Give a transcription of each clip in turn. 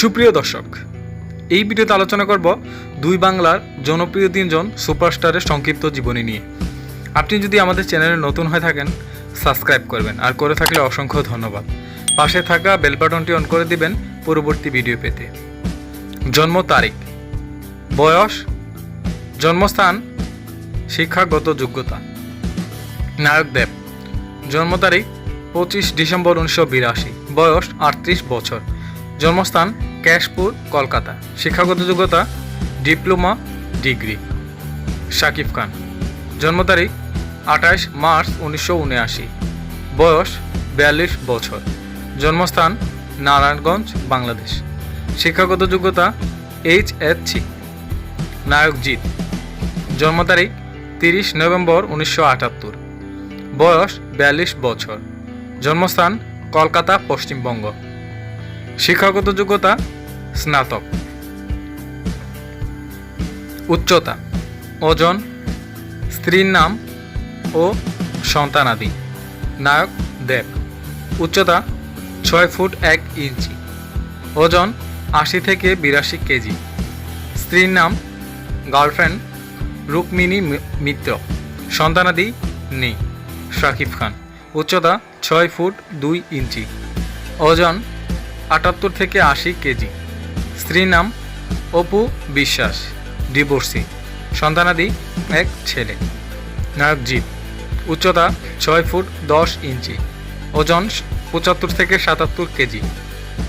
সুপ্রিয় দর্শক, এই ভিডিওতে আলোচনা করব দুই বাংলার জনপ্রিয় তিনজন সুপারস্টারের সংক্ষিপ্ত জীবনী নিয়ে। আপনি যদি আমাদের চ্যানেলে নতুন হয়ে থাকেন, সাবস্ক্রাইব করবেন আর করে থাকলে অসংখ্য ধন্যবাদ। পাশে থাকা বেল বাটনটি অন করে দিবেন পরবর্তী ভিডিও পেতে। জন্ম তারিখ, বয়স, জন্মস্থান, শিক্ষাগত যোগ্যতা। নায়ক দেব, জন্ম তারিখ পঁচিশ ডিসেম্বর উনিশশো বিরাশি, বয়স আটত্রিশ বছর। জন্মস্থান ক্যাশপুর, কলকাতা। শিক্ষাগত যোগ্যতা, ডিপ্লোমা, ডিগ্রি। শাকিব খান। জন্ম তারিখ আঠাশ মার্চ উনিশশো উনআশি। বয়স বিয়াল্লিশ বছর। জন্মস্থান নারায়ণগঞ্জ, বাংলাদেশ। শিক্ষাগত যোগ্যতা এইচ এসি নায়ক জিৎ। জন্ম তারিখ তিরিশ নভেম্বর উনিশশো আটাত্তর। বয়স বিয়াল্লিশ বছর। জন্মস্থান কলকাতা, পশ্চিমবঙ্গ। শিক্ষাগত যোগ্যতা, স্নাতক। উচ্চতা ওজন স্ত্রীর নাম ও সন্তানাদি। নায়ক, দেব। উচ্চতা, ছয় ফুট এক ইঞ্চি। ওজন, আশি থেকে বিরাশি কেজি। স্ত্রীর নাম, গার্লফ্রেন্ড, রুক্মিণী মিত্র। সন্তানাদি নেই, শাকিব খান। উচ্চতা, ছয় ফুট দুই ইঞ্চি। ওজন আটাত্তর থেকে আশি কেজি। স্ত্রীর নাম অপু বিশ্বাস, ডিভোর্সি। সন্তানাদি এক ছেলে। নায়ক জিৎ, উচ্চতা ছয় ফুট দশ ইঞ্চি। ওজন পঁচাত্তর থেকে সাতাত্তর কেজি।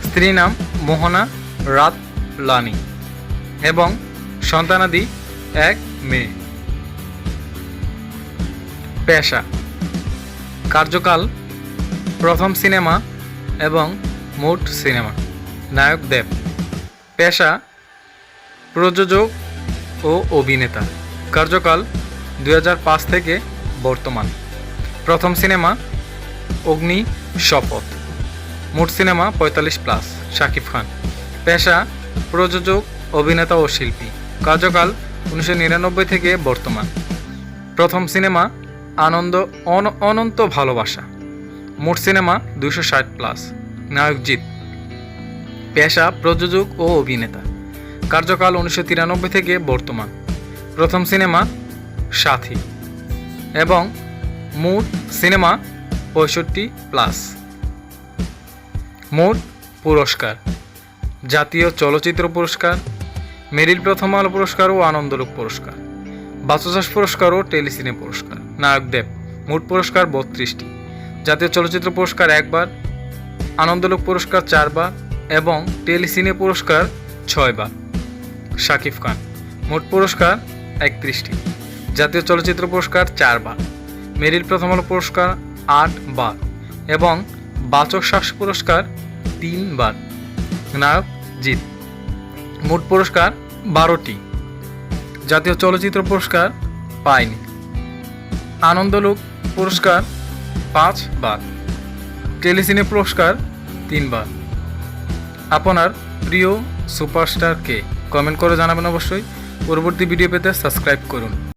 স্ত্রী নাম মোহনা রাত লানি এবং সন্তানাদি এক মেয়ে। পেশা, কার্যকাল, প্রথম সিনেমা এবং মোট সিনেমা। নায়ক দেব। পেশা, প্রযোজক ও অভিনেতা। কার্যকাল দু হাজার পাঁচ থেকে বর্তমান। প্রথম সিনেমা, অগ্নি শপথ। মোট সিনেমা পঁয়তাল্লিশ প্লাস, শাকিব খান। পেশা, প্রযোজক, অভিনেতা ও শিল্পী। কার্যকাল উনিশশো নিরানব্বই থেকে বর্তমান। প্রথম সিনেমা, আনন্দ, অন- অনন্ত ভালোবাসা। মোট সিনেমা দুশো ষাট প্লাস। নায়ক জিৎ। পেশা, প্রযোজক ও অভিনেতা। কার্যকাল উনিশশো তিরানব্বই থেকে বর্তমান। প্রথম সিনেমা সাথী। এবং মোট সিনেমা পঁয়ষট্টি প্লাস। মোট পুরস্কার। জাতীয় চলচ্চিত্র পুরস্কার, মেরিল প্রথম আলো পুরস্কার ও আনন্দলোক পুরস্কার। বাচসাস পুরস্কার ও টেলিসিনে পুরস্কার। নায়ক দেব, মোট পুরস্কার বত্রিশটি। জাতীয় চলচ্চিত্র পুরস্কার একবার আনন্দলোক পুরস্কার চারবার এবং টেলিসিনে পুরস্কার ছয়বার শাকিব খান, মোট পুরস্কার একত্রিশটি। জাতীয় চলচ্চিত্র পুরস্কার চারবার মেরিল প্রথম আলো পুরস্কার আট বার এবং বাচক শ্বাস পুরস্কার তিনবার নায়ক জিৎ, মোট পুরস্কার বারোটি। জাতীয় চলচ্চিত্র পুরস্কার পায়নি। আনন্দলোক পুরস্কার পাঁচ বার। টেলিসিনে পুরস্কার তিনবার। আপনার প্রিয় সুপারস্টারকে কমেন্ট করে জানাবেন অবশ্যই। পরবর্তী ভিডিও পেতে সাবস্ক্রাইব করুন।